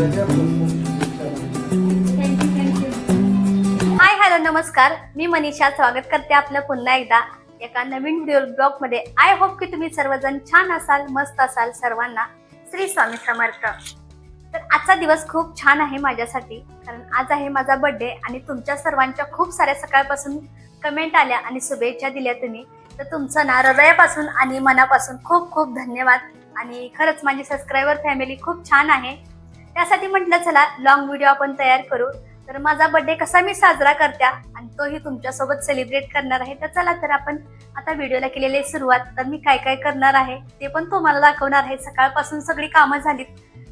Hi hello नमस्कार. मी मनीषा स्वागत करते आपलं पुन्हा एकदा एका नवीन व्हिडिओ ब्लॉगमध्ये आय होप की तुम्ही सर्वजण छान असाल मस्त असाल सर्वांना. श्री स्वामी समर्थ. तर आजचा दिवस खूप छान आहे माझ्यासाठी कारण आज आहे माझा बर्थडे आणि तुमच्या सर्वांच्या खूप साऱ्या सकाळपासून कमेंट आल्या आणि शुभेच्छा दिल्या तुम्ही. तर तुमचं ना हृदयापासून आणि मनापासून खूप खूप धन्यवाद. आणि खरंच माझी सबस्क्रायबर फॅमिली खूप छान आहे. त्यासाठी म्हटलं चला लॉंग व्हिडिओ आपण तयार करू. तर माझा बर्थडे कसा मी साजरा करत्या आणि तोही तुमच्यासोबत सेलिब्रेट करणार आहे. तर चला तर आपण आता व्हिडिओला केलेली सुरुवात. तर मी काय काय करणार आहे ते पण तुम्हाला दाखवणार आहे. सकाळपासून सगळी कामं झालीत.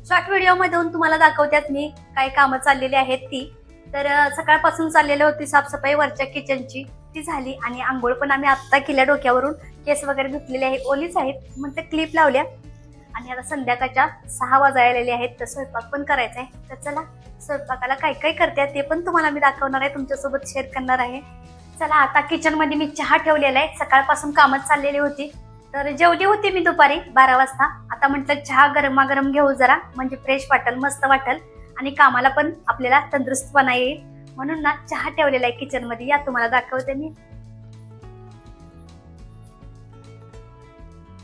शॉर्ट व्हिडिओमधून तुम्हाला दाखवत्यात मी काय कामं चाललेली आहेत ती. तर सकाळपासून चाललेली होती साफसफाई वरच्या किचनची ती झाली आणि आंघोळ पण आम्ही आत्ता केल्या डोक्यावरून. केस वगैरे धुतलेले आहे. ओलीच आहेत. मग ते क्लिप लावल्या. आणि आता संध्याकाळच्या सहा वाजायलेले आहेत तर स्वयंपाक पण करायचा आहे तर चला स्वयंपाकाला काय काय करते ते पण तुम्हाला मी दाखवणार आहे तुमच्यासोबत शेअर करणार आहे. चला आता किचनमध्ये मी चहा ठेवलेला आहे सकाळपासून कामच चाललेली होती. तर जेवली होती मी दुपारी बारा वाजता. आता म्हटलं चहा गरमागरम घेऊ जरा म्हणजे फ्रेश वाटेल मस्त वाटेल. आणि कामाला पण आपल्याला तंदुरुस्तपणा येईल. म्हणून ना चहा ठेवलेला आहे किचनमध्ये या तुम्हाला दाखवते मी.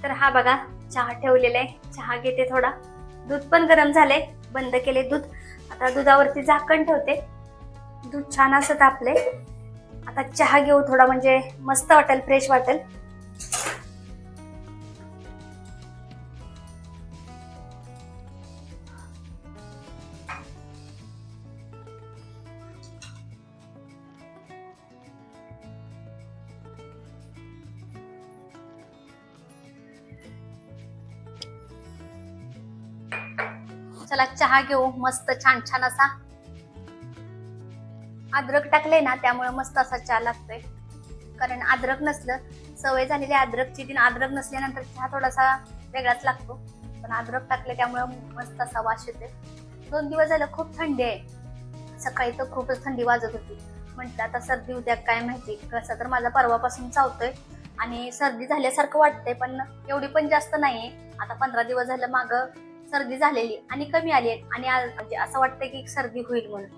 तर हा बघा चहा ठेवलेला आहे. चहा घेते थोडा. दूध पण गरम झाले बंद केले दूध. आता दुधावरती झाकण ठेवते. दूध छान असं आपले आता चहा घेऊ थोडा म्हणजे मस्त वाटेल फ्रेश वाटेल. चला चहा घेऊ मस्त छान छान असा. अद्रक टाकले ना त्यामुळे मस्त असा चहा लागतोय. कारण अद्रक नसलं सवय झालेली अद्रकची. तीन अद्रक नसल्यानंतर चहा थोडासा वेगळाच लागतो. पण अद्रक टाकले त्यामुळे मस्त असा वास येते दोन दिवस झालं खूप थंडी आहे. सकाळी तर खूपच थंडी वाजत होती. म्हटलं आता सर्दी उद्या काय माहिती. कसं तर माझा परवापासून चावतोय. आणि सर्दी झाल्यासारखं वाटतंय पण एवढी पण जास्त नाहीये. आता पंधरा दिवस झालं मागं सर्दी झालेली आणि कमी आली आहे. आणि म्हणजे असं वाटतं की सर्दी होईल म्हणून.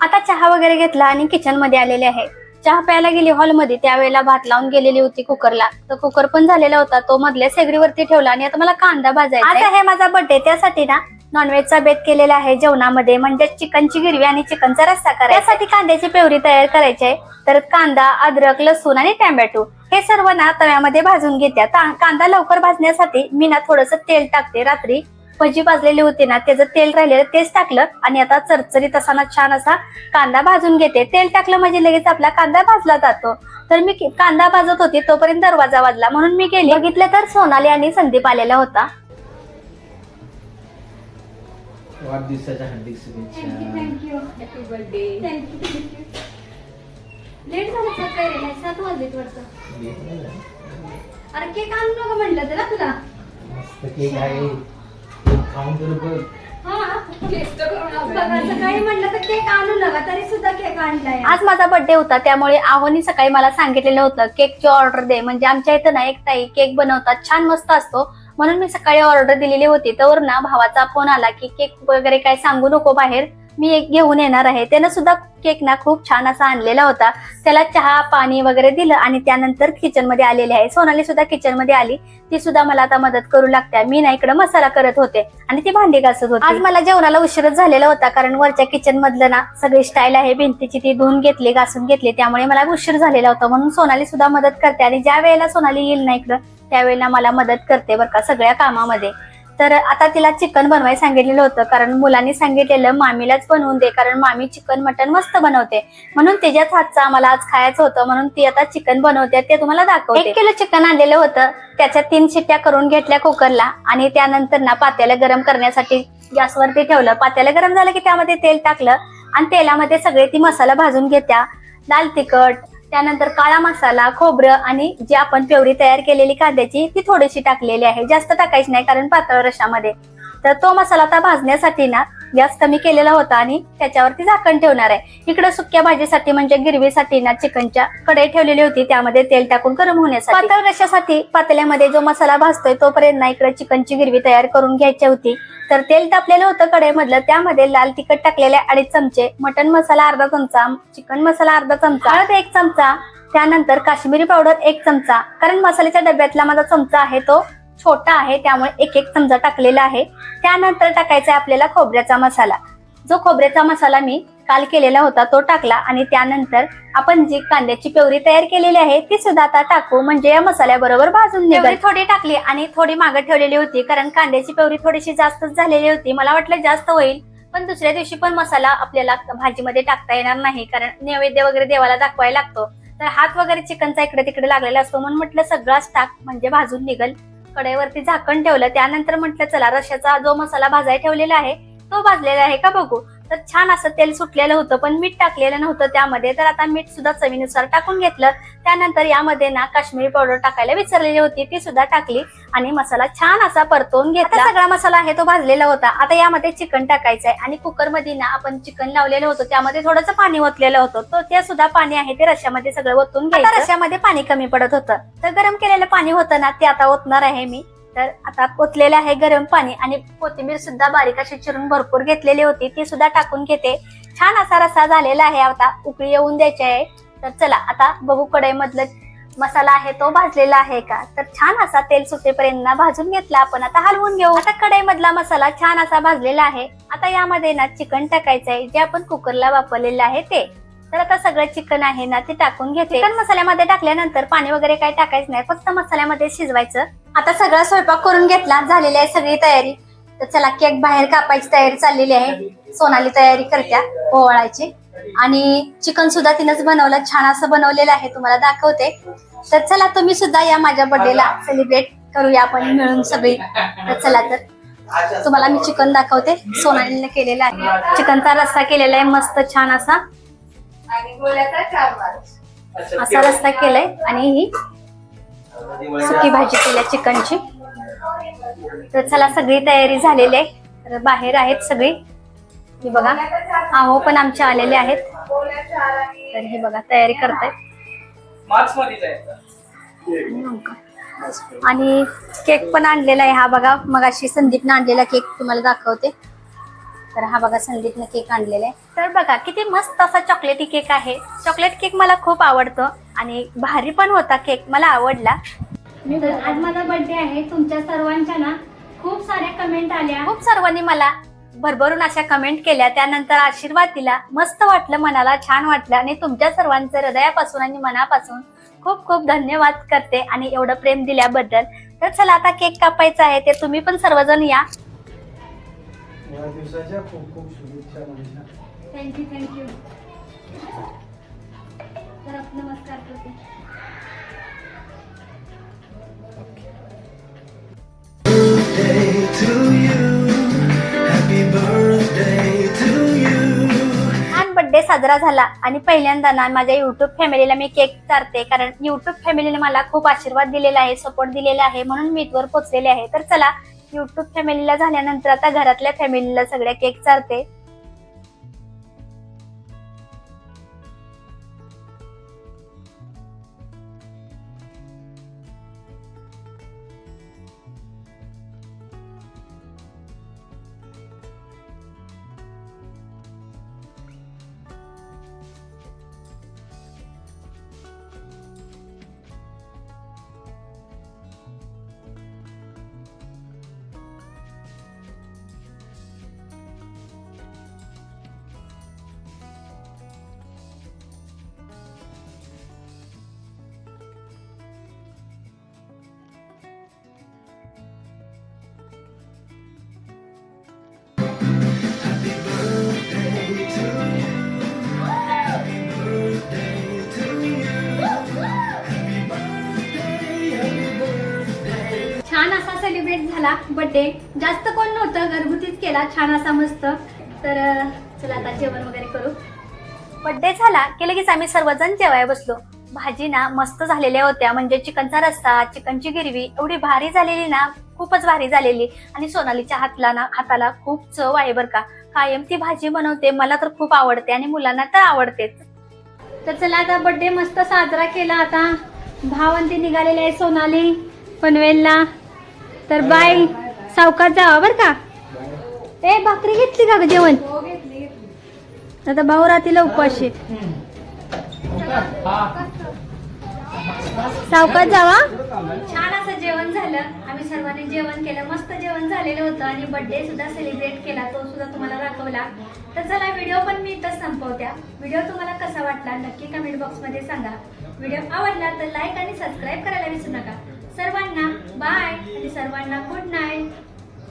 आता चहा वगैरे घेतला आणि किचनमध्ये आलेले आहे. चहा प्यायला गेली हॉलमध्ये त्यावेळेला भात लावून गेलेली होती कुकरला. तर कुकर पण झालेला होता तो मधल्या सेगडीवरती ठेवला आणि आता मला कांदा भाजायचा आहे. माझा बर्थडे त्यासाठी ना नॉनव्हेजचा बेत केलेला आहे जेवणामध्ये. म्हणजे चिकनची गिरवी आणि चिकनचा रस्सा करायचा. त्यासाठी कांद्याची प्युरी तयार करायची आहे. तर कांदा अद्रक लसूण आणि टॅमॅटो हे सर्व ना तव्यामध्ये भाजून घेत्या. कांदा लवकर भाजण्यासाठी मी ना थोडस तेल टाकते रात्री. भजी भाजलेली होती ना त्याचं तेल राहिलेलं तेच टाकलं आणि आता चरचरीत असा ना छान असा कांदा भाजून घेते. तेल टाकलं म्हणजे लगेच आपला कांदा भाजला जातो. तर मी कांदा भाजत होती तोपर्यंत दरवाजा वाजला. म्हणून मी गेली. बघितलं तर सोनाली आणि संदीप आलेला होता. वाढदिवसाच्या हार्दिक शुभेच्छा. Thank you happy birthday late झालं सर काय रे? नाही, सात वाजलेत वाटतं. अरे केक आणू नका म्हटलं तर ना तुला केक आहे. खाऊन तर बघ. बघा, सकाळी म्हटलं तर केक आणू नका तरी सुद्धा केक आणलाय. आज माझा बर्थडे होता त्यामुळे आहोनी सकाळी मला सांगितलेलं होतं केकची ऑर्डर दे. म्हणजे आमच्या इथं ना एक ताई केक बनवतात छान मस्त असतो. म्हणून मी सकाळी ऑर्डर दिलेली होती. तर ना भावाचा फोन आला की केक वगैरे काय सांगू नको बाहेर. मी एक घेऊन येणार आहे. त्यानं सुद्धा केक ना खूप छान असा आणलेला होता. त्याला चहा पाणी वगैरे दिलं आणि त्यानंतर किचनमध्ये आलेली आहे. सोनाली सुद्धा किचनमध्ये आली. ती सुद्धा मला आता मदत करू लागते. मी ना इकडे मसाला करत होते आणि ती भांडी घासत होती. आज मला जेवणाला उशीरच झालेला होता कारण वरच्या किचन मधलं ना सगळी स्टाईल आहे. भिंतीची ती धुवून घेतली घासून घेतली. त्यामुळे मला उशीर झालेला होता. म्हणून सोनाली सुद्धा मदत करते आणि ज्या वेळेला सोनाली येईल ना इकडं त्यावेळेला मला मदत करते बरं का सगळ्या कामामध्ये. तर आता तिला चिकन बनवायला सांगितलेलं होतं. कारण मुलांनी सांगितलेलं मामीलाच बनवून दे कारण मामी चिकन मटन मस्त बनवते. म्हणून तिच्याच हातचं आम्हाला आज खायचं होतं. म्हणून ती आता चिकन बनवते ते तुम्हाला दाखवते. एक किलो चिकन आणलेलं होतं. त्याच्या तीन शिट्ट्या करून घेतल्या कुकरला. आणि त्यानंतर ना पात्याला गरम करण्यासाठी गॅसवरती ठेवलं. पात्याला गरम झालं की त्यामध्ये तेल टाकलं. आणि तेलामध्ये सगळे ती मसाला भाजून घेत्या. लाल तिखट त्यानंतर काळा मसाला खोबरं आणि जी आपण प्युरी तयार केलेली कांद्याची ती थोडीशी टाकलेली आहे. जास्त टाकायची नाही कारण पातळ रशामध्ये तर तो मसाला आता भाजण्यासाठी ना गॅस कमी केलेला होता आणि त्याच्यावरती झाकण ठेवणार आहे. इकडे सुक्या भाजीसाठी म्हणजे गिरवीसाठी ना चिकनच्या कढई ठेवलेली होती. त्यामध्ये तेल टाकून गरम होण्यासाठी. पातळ रशासाठी पातेल्यामध्ये जो मसाला भाजतोय तोपर्यंत ना इकडे चिकनची गिरवी तयार करून घ्यायची होती. तर तेल तापलेलं होतं कढईमधलं. त्यामध्ये लाल तिखट टाकलेले अडीच चमचे मटन मसाला अर्धा चमचा चिकन मसाला अर्धा चमचा हळद एक चमचा त्यानंतर काश्मीरी पावडर एक चमचा. कारण मसाल्याच्या डब्यातला माझा चमचा आहे तो छोटा आहे त्यामुळे एक एक चमचा टाकलेला आहे. त्यानंतर टाकायचा आहे आपल्याला खोबऱ्याचा मसाला. जो खोबऱ्याचा मसाला मी काल केलेला होता तो टाकला आणि त्यानंतर आपण जी कांद्याची प्युरी तयार केलेली आहे ती सुद्धा आता टाकू. म्हणजे या मसाल्याबरोबर भाजून निघाली. थोडी टाकली आणि थोडी मागे ठेवलेली होती कारण कांद्याची प्युरी थोडीशी जास्तच झालेली होती. मला वाटलं जास्त होईल पण दुसऱ्या दिवशी पण मसाला आपल्याला भाजीमध्ये टाकता येणार नाही कारण नैवेद्य वगैरे देवाला दाखवायला लागतो. तर हात वगैरे चिकनचा इकडे तिकडे लागलेला असतो म्हणून म्हटलं सगळाच टाक म्हणजे भाजून निघल. कढईवरती झाकण ठेवलं त्यानंतर म्हटलं चला रश्याचा जो मसाला भाजायला ठेवलेला आहे तो भाजलेला आहे का बघू? तर छान असं तेल सुटलेलं होतं पण मीठ टाकलेलं नव्हतं त्यामध्ये. तर आता मीठ सुद्धा चवीनुसार टाकून घेतलं. त्यानंतर यामध्ये ना काश्मीरी पावडर टाकायला विसरलेली होती. ती सुद्धा टाकली आणि मसाला छान असा परतवून घेतला. सगळा मसाला आहे तो भाजलेला होता. आता यामध्ये चिकन टाकायचं आहे आणि कुकरमध्ये ना आपण चिकन लावलेलं होतं. त्यामध्ये थोडंसं पाणी ओतलेलं होतं. तो ते सुद्धा पाणी आहे ते रश्यामध्ये सगळं ओतून घ्यायचं. रश्यामध्ये पाणी कमी पडत होतं. तर गरम केलेलं पाणी होतं ना ते आता ओतणार आहे मी. तर आता ओतलेलं आहे गरम पाणी आणि कोथिंबीर सुद्धा बारीक अशी चिरून भरपूर घेतलेली होती. ती सुद्धा टाकून घेते. छान असा रसा झालेला आहे. आता उकळी येऊन द्यायची आहे. तर चला आता बघू कढईमधलं मसाला आहे तो भाजलेला आहे का? तर छान असा तेल सुटेपर्यंत भाजून घेतला आपण. आता हलवून घेऊ. आता कढईमधला मसाला छान असा भाजलेला आहे. आता यामध्ये ना चिकन टाकायचं आहे. जे आपण कुकरला वापरलेलं आहे ते. तर आता सगळं चिकन आहे ना ते टाकून घेते. चिकन मसाल्यामध्ये टाकल्यानंतर पाणी वगैरे काही टाकायचं नाही फक्त मसाल्यामध्ये शिजवायचं. आता सगळा स्वयंपाक करून घेतला झालेली आहे सगळी तयारी. तर चला केक बाहेर कापायची तयारी चाललेली आहे. सोनाली तयारी करत्या ओवाळायची. आणि चिकन सुद्धा तिनंच बनवलं छान असं बनवलेलं आहे तुम्हाला दाखवते. तर चला तुम्ही सुद्धा या माझ्या बर्थडेला सेलिब्रेट करूया आपण मिळून सगळी. तर चला तर तुम्हाला मी चिकन दाखवते. सोनालीने केलेला आहे. चिकनचा रस्सा केलेला आहे मस्त छान असा. आणि गोल्याचा चार मार्च असा रस्सा केलाय आणि ही सुकी भाजी केल्या चिकनची. तर चला सगळी तयारी झालेली आहे. तर बाहेर आहेत सगळी. ही बघा आहो पण आमचे आलेले आहेत. तर ही बघा तयारी करतायत आणि केक पण आणलेला आहे. हा बघा मग अशी संदीपनं आणलेला केक तुम्हाला दाखवते. तर हा बघा संदीपने केक आणलेला आहे. तर बघा किती मस्त असा चॉकलेटी केक आहे. चॉकलेट केक मला खूप आवडतो आणि भारी पण होता केक मला आवडला. तर आज माझा बर्थडे आहे. तुमच्या सर्वांच्या ना खूप साऱ्या कमेंट आल्या. खूप सर्वांनी मला भरभरून अशा कमेंट केल्या. त्यानंतर आशीर्वाद दिला. मस्त वाटलं मनाला छान वाटलं. आणि तुमच्या सर्वांचं हृदयापासून आणि मनापासून खूप खूप धन्यवाद करते आणि एवढं प्रेम दिल्याबद्दल. तर चला आता केक कापायचा आहे. ते तुम्ही पण सर्वजण या. या दिवसाच्या खूप खूप शुभेच्छा माझ्या. थँक्यू थँक्यू तर नमस्कार करते. birthday साजरा झाला आणि पहिल्यांदा ना माझ्या युट्यूब फॅमिलीला मी केक चारते. कारण युट्यूब फॅमिलीने मला खूप आशीर्वाद दिलेला आहे सपोर्ट दिलेला आहे म्हणून मी इथवर पोहोचलेले आहे. तर चला युट्यूब फॅमिलीला झाल्यानंतर आता घरातल्या फॅमिलीला सगळ्या केक चारते. सेलिब्रेट झाला. बर्थडे जास्त कोण नव्हतं. घरगुतीच केला. छान असा मस्त. तर चला आता जेवण वगैरे करू. बर्थडे झाला. की लगेच आम्ही सर्वजण जेवाय बसलो. भाजी ना मस्त झालेल्या होत्या. म्हणजे चिकनचा रस्सा चिकनची गिरवी एवढी भारी झालेली ना खूपच भारी झालेली. आणि सोनालीच्या हातला ना हाताला खूप चव आहे बरं का. कायम ती भाजी बनवते. मला तर खूप आवडते आणि मुलांना तर आवडतेच. तर चला आता बर्थडे मस्त साजरा केला. आता भावंती निघालेली आहे सोनाली पनवेलला. तर बाय सावकाश जावा बर का? ए भाकरी घेतली का ग जेवण? आता भाऊ रात्रीला उपाशी सावकाश जावा. छान असं जेवण झालं. आम्ही सर्वांनी जेवण केलं. मस्त जेवण झालेलं होतं आणि बर्थडे सुद्धा सेलिब्रेट केला. तो सुद्धा तुम्हाला दाखवला. तर चला व्हिडिओ पण मी इथंच संपवत्या. व्हिडिओ तुम्हाला कसा वाटला नक्की कमेंट बॉक्समध्ये सांगा. व्हिडिओ आवडला तर लाईक आणि सबस्क्राईब करायला विसरू नका. सर्वांना बाय आणि सर्वांना गुड नाईट